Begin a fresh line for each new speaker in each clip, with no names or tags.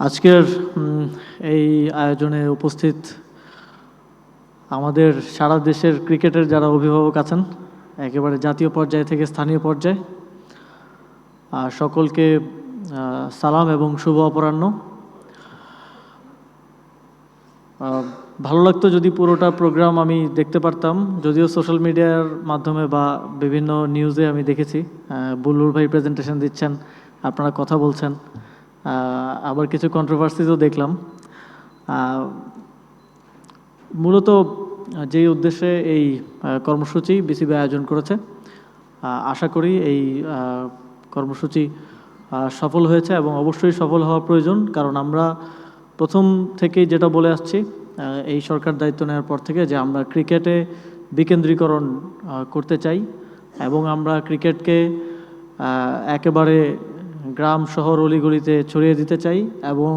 আজকের এই আয়োজনে উপস্থিত আমাদের সারা দেশের ক্রিকেটের যারা অভিভাবক আছেন একেবারে জাতীয় পর্যায় থেকে স্থানীয় পর্যায়ে আর সকলকে সালাম এবং শুভ অপরাহ্ন। ভালো লাগতো যদি পুরোটা প্রোগ্রাম আমি দেখতে পারতাম যদিও সোশ্যাল মিডিয়ার মাধ্যমে বা বিভিন্ন নিউজে আমি দেখেছি। আহ, বুল্লুর ভাই প্রেজেন্টেশন দিচ্ছেন আপনারা কথা বলছেন। আবার কিছু কন্ট্রোভার্সিজও দেখলাম। মূলত যে উদ্দেশ্যে এই কর্মসূচি বিসিবি আয়োজন করেছে আশা করি এই কর্মসূচি সফল হয়েছে এবং অবশ্যই সফল হওয়া প্রয়োজন। কারণ আমরা প্রথম থেকেই যেটা বলে আসছি এই সরকার দায়িত্ব নেওয়ার পর থেকে যে আমরা ক্রিকেটে বিকেন্দ্রীকরণ করতে চাই এবং আমরা ক্রিকেটকে একেবারে গ্রাম শহর অলিগলিতে ছড়িয়ে দিতে চাই এবং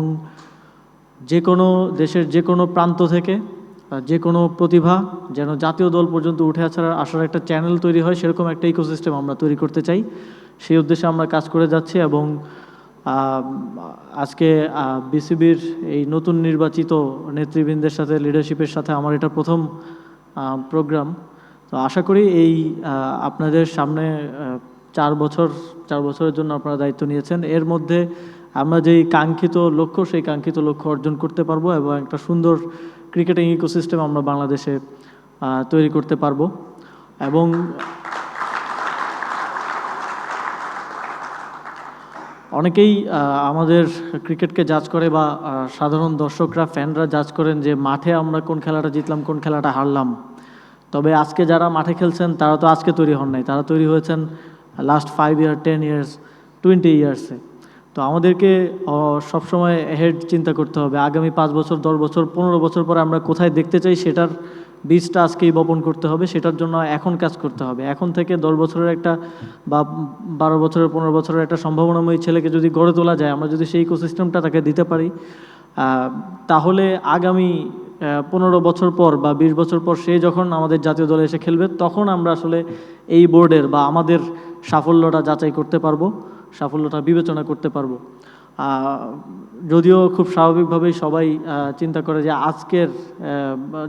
যে কোনো দেশের যে কোনো প্রান্ত থেকে যে কোনো প্রতিভা যেন জাতীয় দল পর্যন্ত উঠে আসার আসার একটা চ্যানেল তৈরি হয়, সেরকম একটা ইকোসিস্টেম আমরা তৈরি করতে চাই। সেই উদ্দেশ্যে আমরা কাজ করে যাচ্ছি এবং আজকে বিসিবির এই নতুন নির্বাচিত নেতৃবৃন্দের সাথে লিডারশিপের সাথে আমার এটা প্রথম প্রোগ্রাম তো আশা করি এই আপনাদের সামনে চার বছর, চার বছরের জন্য আপনারা দায়িত্ব নিয়েছেন। এর মধ্যে আমরা যেই কাঙ্ক্ষিত লক্ষ্য, সেই কাঙ্ক্ষিত লক্ষ্য অর্জন করতে পারব এবং একটা সুন্দর ক্রিকেটিং ইকোসিস্টেম আমরা বাংলাদেশে তৈরি করতে পারব। এবং অনেকেই আমাদের ক্রিকেটকে জাজ করে বা সাধারণ দর্শকরা ফ্যানরা জাজ করেন যে মাঠে আমরা কোন খেলাটা জিতলাম, কোন খেলাটা হারলাম। তবে আজকে যারা মাঠে খেলছেন, তারা তো আজকে তৈরি হন নাই। তারা তৈরি হয়েছেন last five year ten years twenty ইয়ার্সে তো আমাদেরকে সবসময় হেড চিন্তা করতে হবে। আগামী পাঁচ বছর, দশ বছর, পনেরো বছর পরে আমরা কোথায় দেখতে চাই সেটার বীজটা আজকেই বপন করতে হবে। সেটার জন্য এখন কাজ করতে হবে। এখন থেকে দশ বছরের একটা বা বারো বছরের, পনেরো বছরের একটা সম্ভাবনাময়ী ছেলেকে যদি গড়ে তোলা যায়, আমরা যদি সেই ইকোসিস্টেমটা তাকে দিতে পারি তাহলে আগামী পনেরো বছর পর বা বিশ বছর পর সে যখন আমাদের জাতীয় দলে এসে খেলবে, তখন আমরা আসলে এই বোর্ডের বা আমাদের সাফল্যটা যাচাই করতে পারব, সাফল্যটা বিবেচনা করতে পারব। যদিও খুব স্বাভাবিকভাবেই সবাই চিন্তা করে যে আজকের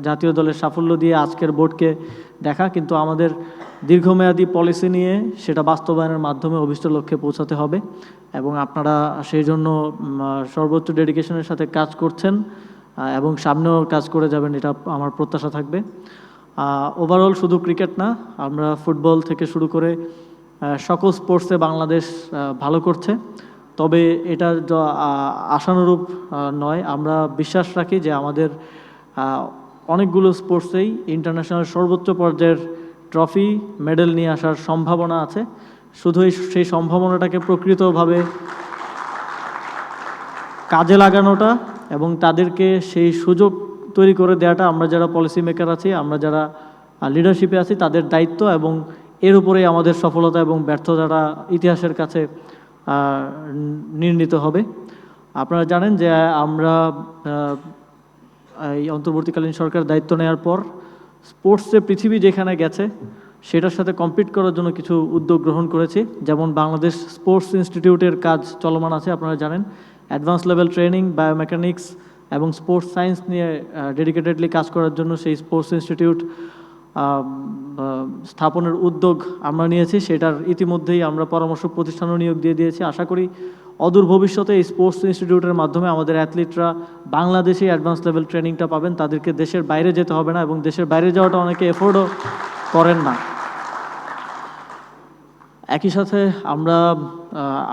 জাতীয় দলের সাফল্য দিয়ে আজকের বোর্ডকে দেখা, কিন্তু আমাদের দীর্ঘমেয়াদী পলিসি নিয়ে সেটা বাস্তবায়নের মাধ্যমে অভিষ্ট লক্ষ্যে পৌঁছাতে হবে এবং আপনারা সেই জন্য সর্বোচ্চ ডেডিকেশনের সাথে কাজ করছেন এবং সামনেও কাজ করে যাবেন, এটা আমার প্রত্যাশা থাকবে। ওভারঅল শুধু ক্রিকেট না, আমরা ফুটবল থেকে শুরু করে সকল স্পোর্টসে বাংলাদেশ ভালো করছে। তবে এটা আশানুরূপ নয়। আমরা বিশ্বাস রাখি যে আমাদের অনেকগুলো স্পোর্টসেই ইন্টারন্যাশনাল সর্বোচ্চ পর্যায়ের ট্রফি মেডেল নিয়ে আসার সম্ভাবনা আছে। শুধু সেই সম্ভাবনাটাকে প্রকৃতভাবে কাজে লাগানোটা এবং তাদেরকে সেই সুযোগ তৈরি করে দেওয়াটা আমরা যারা পলিসি মেকার আছি, আমরা যারা লিডারশিপে আছি, তাদের দায়িত্ব এবং এর উপরেই আমাদের সফলতা এবং ব্যর্থতাটা ইতিহাসের কাছে নির্ণীত হবে। আপনারা জানেন যে আমরা এই অন্তর্বর্তীকালীন সরকার দায়িত্ব নেওয়ার পর স্পোর্টসে পৃথিবী যেখানে গেছে, সেটার সাথে কম্পিট করার জন্য কিছু উদ্যোগ গ্রহণ করেছি। যেমন বাংলাদেশ স্পোর্টস ইনস্টিটিউটের কাজ চলমান আছে, আপনারা জানেন। অ্যাডভান্স লেভেল ট্রেনিং, বায়োমেকানিক্স এবং স্পোর্টস সায়েন্স নিয়ে ডেডিকেটেডলি কাজ করার জন্য সেই স্পোর্টস ইনস্টিটিউট স্থাপনের উদ্যোগ আমরা নিয়েছি, সেটার ইতিমধ্যেই আমরা পরামর্শ প্রতিষ্ঠানও নিয়োগ দিয়ে দিয়েছি। আশা করি অদূর ভবিষ্যতে এই স্পোর্টস ইনস্টিটিউটের মাধ্যমে আমাদের অ্যাথলিটরা বাংলাদেশে অ্যাডভান্স লেভেল ট্রেনিংটা পাবেন। তাদেরকে দেশের বাইরে যেতে হবে না এবং দেশের বাইরে যাওয়াটা অনেকে এফোর্ডও করেন না। একই সাথে আমরা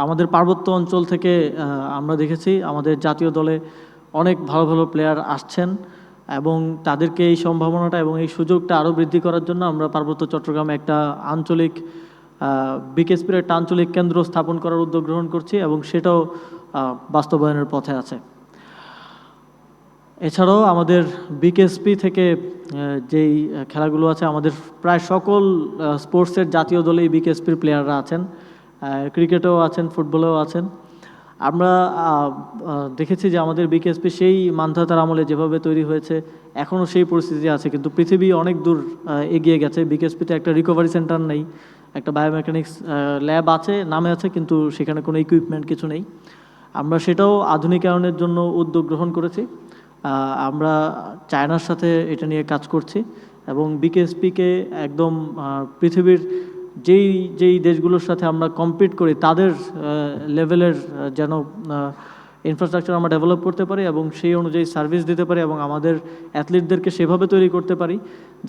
আমাদের পার্বত্য অঞ্চল থেকে আমরা দেখেছি আমাদের জাতীয় দলে অনেক ভালো ভালো প্লেয়ার আসছেন। এবং তাদেরকে এই সম্ভাবনাটা এবং এই সুযোগটা আরও বৃদ্ধি করার জন্য আমরা পার্বত্য চট্টগ্রামে একটা আঞ্চলিক বিকেএসপির একটা আঞ্চলিক কেন্দ্র স্থাপন করার উদ্যোগ গ্রহণ করছি এবং সেটাও বাস্তবায়নের পথে আছে। এছাড়াও আমাদের বিকেএসপি থেকে যেই খেলাগুলো আছে, আমাদের প্রায় সকল স্পোর্টসের জাতীয় দলেই বিকেএসপির প্লেয়াররা আছেন। ক্রিকেটেও আছেন, ফুটবলেও আছেন। আমরা দেখেছি যে আমাদের বিকেএসপি সেই মান্ধাতার আমলে যেভাবে তৈরি হয়েছে এখনও সেই পরিস্থিতি আছে। কিন্তু পৃথিবী অনেক দূর এগিয়ে গেছে। বিকেএসপিতে একটা রিকভারি সেন্টার নেই, একটা বায়োমেকানিক্স ল্যাব আছে, নামে আছে, কিন্তু সেখানে কোনো ইকুইপমেন্ট কিছু নেই। আমরা সেটাও আধুনিকায়নের জন্য উদ্যোগ গ্রহণ করেছি। আমরা চায়নার সাথে এটা নিয়ে কাজ করছি এবং বিকেএসপিকে একদম পৃথিবীর যেই যেই দেশগুলোর সাথে আমরা কম্পিট করি, তাদের লেভেলের যেন ইনফ্রাস্ট্রাকচার আমরা ডেভেলপ করতে পারি এবং সেই অনুযায়ী সার্ভিস দিতে পারি এবং আমাদের অ্যাথলিটদেরকে সেভাবে তৈরি করতে পারি,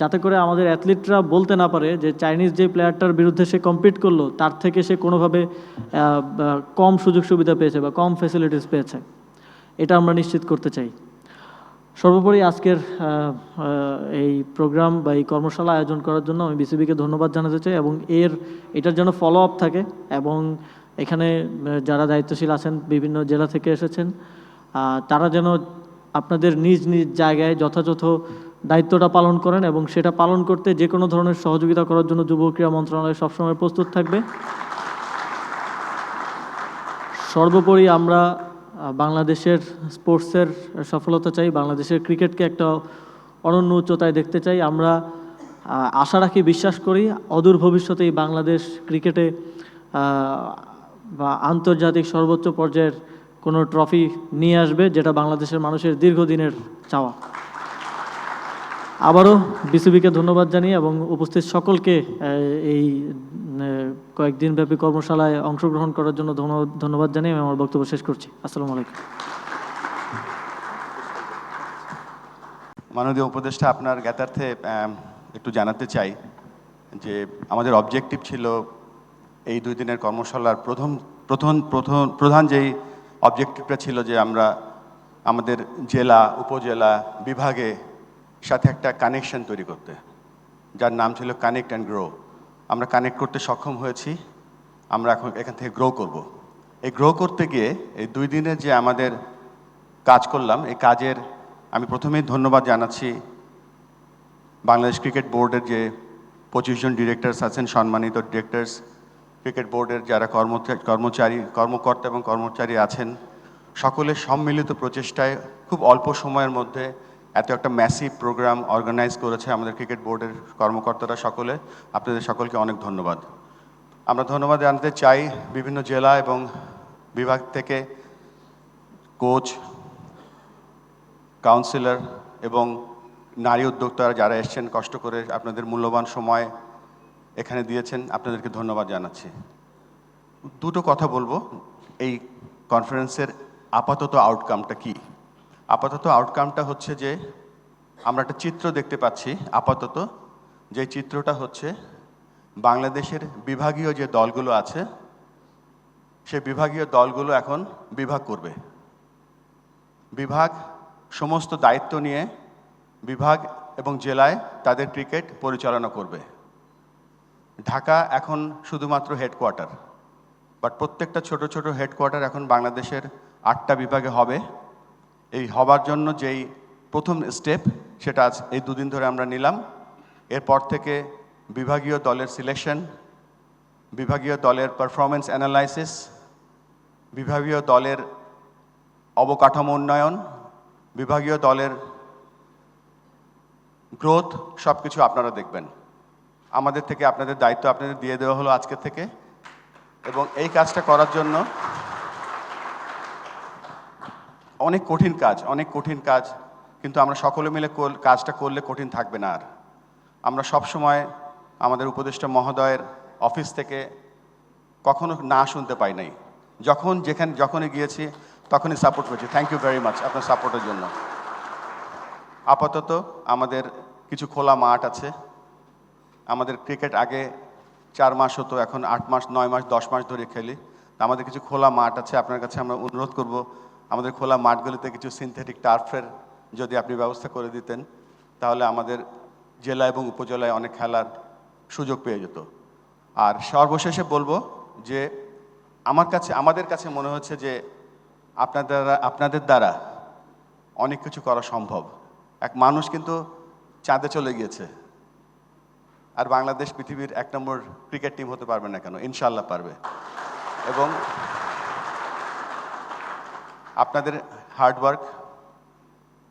যাতে করে আমাদের অ্যাথলিটরা বলতে না পারে যে চাইনিজ যে প্লেয়ারটার বিরুদ্ধে সে কম্পিট করল, তার থেকে সে কোনোভাবে কম সুযোগ সুবিধা পেয়েছে বা কম ফেসিলিটিস পেয়েছে। এটা আমরা নিশ্চিত করতে চাই। সর্বোপরি আজকের এই প্রোগ্রাম বা এই কর্মশালা আয়োজন করার জন্য আমি বিসিবিকে ধন্যবাদ জানাতে চাই এবং এর, এটার যেন ফলো আপ থাকে এবং এখানে যারা দায়িত্বশীল আছেন বিভিন্ন জেলা থেকে এসেছেন তারা যেন আপনাদের নিজ নিজ জায়গায় যথাযথ দায়িত্বটা পালন করেন এবং সেটা পালন করতে যে কোনো ধরনের সহযোগিতা করার জন্য যুব ক্রীড়া মন্ত্রণালয় সবসময় প্রস্তুত থাকবে। সর্বোপরি আমরা বাংলাদেশের স্পোর্টসের সফলতা চাই, বাংলাদেশের ক্রিকেটকে একটা অনন্য উচ্চতায় দেখতে চাই। আমরা আশা রাখি, বিশ্বাস করি, অদূর ভবিষ্যতেই বাংলাদেশ ক্রিকেটে বা আন্তর্জাতিক সর্বোচ্চ পর্যায়ের কোনো ট্রফি নিয়ে আসবে, যেটা বাংলাদেশের মানুষের দীর্ঘদিনের চাওয়া। আবারও বিসিবিকে ধন্যবাদ জানিয়ে এবং উপস্থিত সকলকে এই কয়েকদিন ব্যাপী কর্মশালায় অংশগ্রহণ করার জন্য ধন্য- ধন্যবাদ জানিয়ে আমি আমার বক্তব্য শেষ করছি। আসসালামু আলাইকুম।
মাননীয় উপদেষ্টা, আপনার জ্ঞাতার্থে একটু জানাতে চাই যে আমাদের অবজেক্টিভ ছিল এই দুই দিনের কর্মশালার প্রথম প্রথম প্রথম, প্রধান যেই অবজেক্টিভটা ছিল যে আমরা আমাদের জেলা, উপজেলা বিভাগে সাথে একটা কানেকশন তৈরি করতে। যার নাম ছিল কানেক্ট অ্যান্ড গ্রো আমরা কানেক্ট করতে সক্ষম হয়েছি। আমরা এখন এখান থেকে গ্রো করব। এই গ্রো করতে গিয়ে এই দুই দিনের যে আমাদের কাজ করলাম, এই কাজের আমি প্রথমেই ধন্যবাদ জানাচ্ছি বাংলাদেশ ক্রিকেট বোর্ডের যে পঁচিশ জন ডিরেক্টরস আছেন, সম্মানিত ডিরেক্টরস ক্রিকেট বোর্ডের যারা কর্মচারী কর্মকর্তা এবং কর্মচারী আছেন সকলের সম্মিলিত প্রচেষ্টায় খুব অল্প সময়ের মধ্যে এত একটা ম্যাসিভ প্রোগ্রাম অর্গানাইজ করেছে আমাদের ক্রিকেট বোর্ডের কর্মকর্তারা সকলে। আপনাদের সকলকে অনেক ধন্যবাদ। আমরা ধন্যবাদ জানাতে চাই বিভিন্ন জেলা এবং বিভাগ থেকে কোচ কাউন্সিলর এবং নারী উদ্যোক্তারা যারা এসছেন, কষ্ট করে আপনাদের মূল্যবান সময় এখানে দিয়েছেন, আপনাদেরকে ধন্যবাদ জানাচ্ছি। দুটো কথা বলব। এই কনফারেন্সের আপাতত আউটকামটা কি? আপাতত আউটকামটা হচ্ছে যে আমরা একটা চিত্র দেখতে পাচ্ছি। আপাতত যে চিত্রটা হচ্ছে বাংলাদেশের বিভাগীয় যে দলগুলো আছে সেই বিভাগীয় দলগুলো এখন বিভাগ করবে। বিভাগ সমস্ত দায়িত্ব নিয়ে বিভাগ এবং জেলায় তাদের ক্রিকেট পরিচালনা করবে। ঢাকা এখন শুধুমাত্র হেডকোয়ার্টার বাট প্রত্যেকটা ছোট ছোট হেডকোয়ার্টার এখন বাংলাদেশের আটটা বিভাগে হবে। এই হবার জন্য যেই প্রথম স্টেপ, সেটা আজ এই দুদিন ধরে আমরা নিলাম। এরপর থেকে বিভাগীয় দলের সিলেকশন বিভাগীয় দলের পারফরমেন্স অ্যানালাইসিস বিভাগীয় দলের অবকাঠামো উন্নয়ন, বিভাগীয় দলের গ্রোথ সব কিছু আপনারা দেখবেন। আমাদের থেকে আপনাদের দায়িত্ব আপনাদের দিয়ে দেওয়া হলো আজকে থেকে। এবং এই কাজটা করার জন্য অনেক কঠিন কাজ, অনেক কঠিন কাজ, কিন্তু আমরা সকলে মিলে কাজটা করলে কঠিন থাকবে না আর। আমরা সব সময় আমাদের উপদেষ্টা মহোদয়ের অফিস থেকে কখনো না শুনতে পাই নাই। যখন যেখানে, যখনই গিয়েছি, তখনই সাপোর্ট করেছি। থ্যাংক ইউ ভেরি মাচ আপনার সাপোর্টের জন্য। আপাতত আমাদের কিছু খোলা মাঠ আছে। আমাদের ক্রিকেট আগে চার মাস হতো, এখন আট মাস, নয় মাস, দশ মাস ধরে খেলি। আমাদের কিছু খোলা মাঠ আছে, আপনার কাছে আমরা অনুরোধ করব আমাদের খোলা মাঠগুলিতে কিছু সিনথেটিক টার্ফের যদি আপনি ব্যবস্থা করে দিতেন, তাহলে আমাদের জেলা এবং উপজেলায় অনেক খেলার সুযোগ পেয়ে যেত। আর সর্বশেষে বলব যে, আমার কাছে, আমাদের কাছে মনে হচ্ছে যে, আপনাদের আপনাদের দ্বারা অনেক কিছু করা সম্ভব। এক মানুষ কিন্তু চাঁদে চলে গিয়েছে। আর বাংলাদেশ পৃথিবীর এক নম্বর ক্রিকেট টিম হতে পারবে না কেন? ইনশাল্লাহ পারবে। এবং আপনাদের হার্ডওয়ার্ক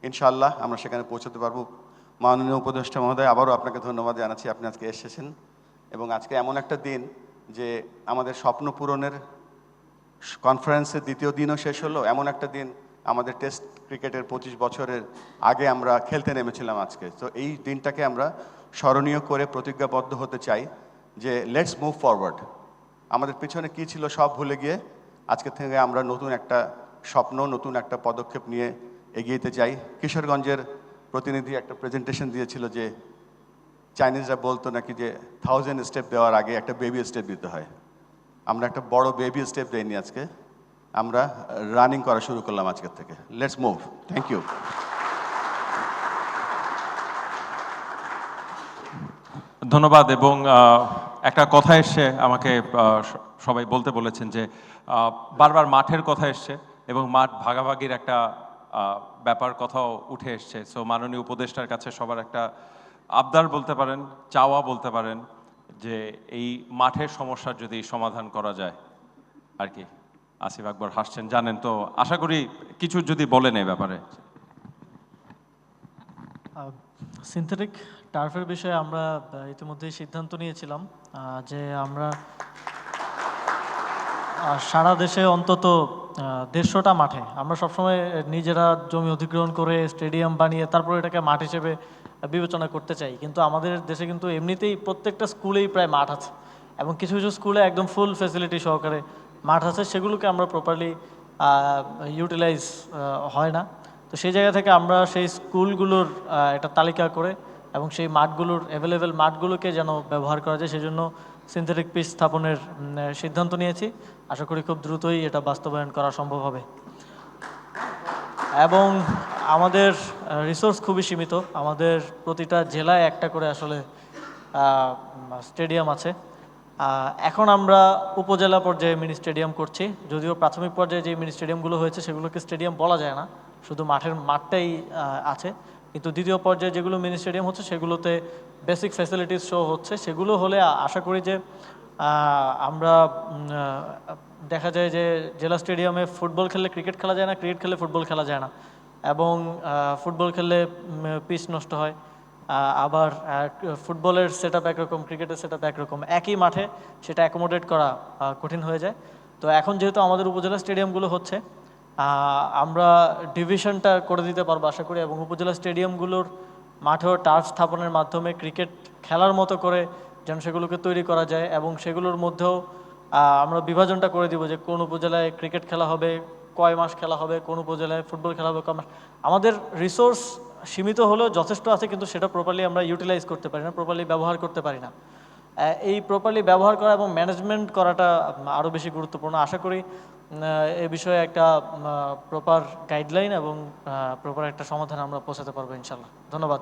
ইনশাল্লাহ আমরা সেখানে পৌঁছতে পারব। মাননীয় উপদেষ্টা মহোদয়, আবারও আপনাকে ধন্যবাদ জানাচ্ছি আপনি আজকে এসেছেন এবং আজকে এমন একটা দিন যে আমাদের স্বপ্ন পূরণের কনফারেন্সের দ্বিতীয় দিনও শেষ হলো। এমন একটা দিন আমাদের টেস্ট ক্রিকেটের পঁচিশ বছরের আগে আমরা খেলতে নেমেছিলাম আজকে। তো এই দিনটাকে আমরা স্মরণীয় করে প্রতিজ্ঞাবদ্ধ হতে চাই যে লেটস মুভ ফরওয়ার্ড আমাদের পিছনে কী ছিল সব ভুলে গিয়ে আজকে থেকে আমরা নতুন একটা স্বপ্ন, নতুন একটা পদক্ষেপ নিয়ে এগিয়ে যেতে চাই। কিশোরগঞ্জের প্রতিনিধি একটা প্রেজেন্টেশন দিয়েছিল যে চাইনিজরা বলতো নাকি যে থাউজেন্ড স্টেপ দেওয়ার আগে একটা বেবি স্টেপ দিতে হয়। আমরা একটা বড় বেবি স্টেপ দেইনি আজকে। আমরা রানিং করা শুরু করলাম আজকের থেকে। লেটস মুভ থ্যাংক ইউ
ধন্যবাদ এবং একটা কথা এসছে আমাকে সবাই বলতে বলেছেন যে বারবার মাঠের কথা এসছে। এবং মাঠ ভাগাভাগির একটা ব্যাপার কথাও উঠে এসছে। সো মাননীয় উপদেষ্টার কাছে সবার একটা আবদার বলতে পারেন, চাওয়া বলতে পারেন যে এই মাঠের সমস্যার যদি সমাধান করা যায়। আর কি, আসিফ আকবর হাসছেন, জানেন তো, আশা করি কিছু যদি বলেন এই ব্যাপারে।
সিনথেটিক টার্ফের বিষয়ে আমরা ইতিমধ্যেই সিদ্ধান্ত নিয়েছিলাম যে আমরা সারা দেশে অন্তত দেড়শোটা মাঠে। আমরা সবসময় নিজেরা জমি অধিগ্রহণ করে স্টেডিয়াম বানিয়ে তারপর এটাকে মাঠ হিসেবে বিবেচনা করতে চাই। কিন্তু আমাদের দেশে কিন্তু এমনিতেই প্রত্যেকটা স্কুলেই প্রায় মাঠ আছে। এবং কিছু কিছু স্কুলে একদম ফুল ফেসিলিটি সহকারে মাঠ আছে। সেগুলোকে আমরা প্রপারলি ইউটিলাইজ হয় না। তো সেই জায়গা থেকে আমরা সেই স্কুলগুলোর একটা তালিকা করে এবং সেই মাঠগুলোর অ্যাভেলেবেল মাঠগুলোকে যেন ব্যবহার করা যায়। সেজন্য সিনথেটিক পিচ স্থাপনের সিদ্ধান্ত নিয়েছি। আশা করি খুব দ্রুতই এটা বাস্তবায়ন করা সম্ভব হবে। এবং আমাদের রিসোর্স খুবই সীমিত। আমাদের প্রতিটা জেলায় একটা করে আসলে স্টেডিয়াম আছে। এখন আমরা উপজেলা পর্যায়ে মিনি স্টেডিয়াম করছি। যদিও প্রাথমিক পর্যায়ে যে মিনি স্টেডিয়ামগুলো হয়েছে, সেগুলোকে স্টেডিয়াম বলা যায় না। শুধু মাঠের, মাঠটাই আছে। কিন্তু দ্বিতীয় পর্যায়ে যেগুলো মিনি স্টেডিয়াম হচ্ছে, সেগুলোতে বেসিক ফ্যাসিলিটিস শো হচ্ছে। সেগুলো হলে আশা করি যে আমরা দেখা যায় যে জেলা স্টেডিয়ামে ফুটবল খেললে ক্রিকেট খেলা যায় না ক্রিকেট খেললে ফুটবল খেলা যায় না। এবং ফুটবল খেললে পিচ নষ্ট হয়। আবার ফুটবলের সেট আপ একরকম ক্রিকেটের সেট আপ একরকম। একই মাঠে সেটা অ্যাকোমোডেট করা কঠিন হয়ে যায়। তো এখন যেহেতু আমাদের উপজেলা স্টেডিয়ামগুলো হচ্ছে আমরা ডিভিশনটা করে দিতে পারব, আশা করি, এবং উপজেলা স্টেডিয়ামগুলোর মাঠেও টার্ফ স্থাপনের মাধ্যমে ক্রিকেট খেলার মতো করে যেন সেগুলোকে তৈরি করা যায়, এবং সেগুলোর মধ্যেও আমরা বিভাজনটা করে দিব যে কোন উপজেলায় ক্রিকেট খেলা হবে, কয় মাস খেলা হবে, কোন উপজেলায় ফুটবল খেলা হবে, কয় মাস। আমাদের রিসোর্স সীমিত হলেও যথেষ্ট আছে, কিন্তু সেটা প্রপারলি আমরা ইউটিলাইজ করতে পারি না প্রপারলি ব্যবহার করতে পারি না। এই প্রপারলি ব্যবহার করা এবং ম্যানেজমেন্ট করাটা আরও বেশি গুরুত্বপূর্ণ। আশা করি এ বিষয়ে একটা প্রপার গাইডলাইন এবং প্রপার একটা সমাধান আমরা পৌঁছাতে পারব ইনশাল্লাহ ধন্যবাদ।